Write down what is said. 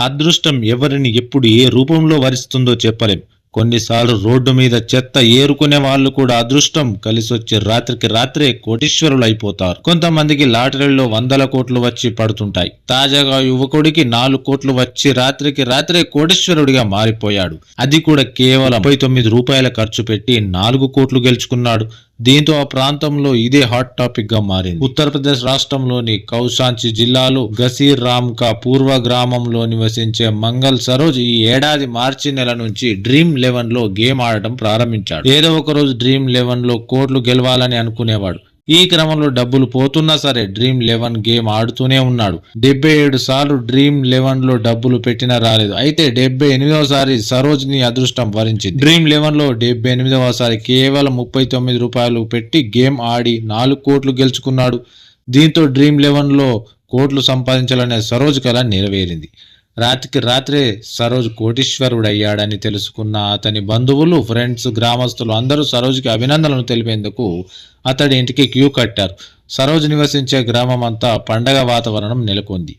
అదృష్టం ఎవరిని ఎప్పుడు ఏ రూపంలో వరిస్తుందో చెప్పలేం. కొన్నిసార్లు రోడ్డు మీద చెత్త ఏరుకునే వాళ్ళు కూడా అదృష్టం కలిసొచ్చి రాత్రికి రాత్రే కోటీశ్వరులు అయిపోతారు. కొంతమందికి లాటరీలో వందల కోట్లు వచ్చి పడుతుంటాయి. తాజాగా యువకుడికి నాలుగు కోట్లు వచ్చి రాత్రికి రాత్రే కోటీశ్వరుడిగా మారిపోయాడు. అది కూడా కేవలం ముప్పై తొమ్మిది రూపాయల ఖర్చు పెట్టి నాలుగు కోట్లు గెలుచుకున్నాడు. దీంతో ఆ ప్రాంతంలో ఇదే హాట్ టాపిక్గా మారింది. ఉత్తరప్రదేశ్ రాష్ట్రంలోని కౌశాంచి జిల్లాలో గసీర్ రామ్ కా పూర్వ గ్రామంలో నివసించే మంగల్ సరోజ్ ఈ ఏడాది మార్చి నెల నుంచి డ్రీమ్ లెవెన్లో గేమ్ ఆడటం ప్రారంభించాడు. ఏదో ఒక రోజు డ్రీమ్ లెవెన్లో కోట్లు గెలవాలని అనుకునేవాడు. ఈ క్రమంలో డబ్బులు పోతున్నా సరే డ్రీమ్ లెవెన్ గేమ్ ఆడుతూనే ఉన్నాడు. డెబ్బై ఏడు సార్లు డ్రీమ్ లెవెన్లో డబ్బులు పెట్టినా రాలేదు. అయితే డెబ్బై ఎనిమిదవసారి సరోజ్ని అదృష్టం వరించింది. డ్రీమ్ లెవెన్లో డెబ్బై ఎనిమిదవసారి కేవలం ముప్పై తొమ్మిది రూపాయలు పెట్టి గేమ్ ఆడి నాలుగు కోట్లు గెలుచుకున్నాడు. దీంతో డ్రీమ్ లెవెన్లో కోట్లు సంపాదించాలనే సరోజ్ కళ నెరవేరింది. రాత్రికి రాత్రే సరోజ్ కోటీశ్వరుడు అయ్యాడని తెలుసుకున్న అతని బంధువులు ఫ్రెండ్స్ గ్రామస్తులు అందరూ సరోజ్కి అభినందనలు తెలిపేందుకు అతడి ఇంటికి క్యూ కట్టారు. సరోజ్ నివసించే గ్రామం అంతా పండగ వాతావరణం నెలకొంది.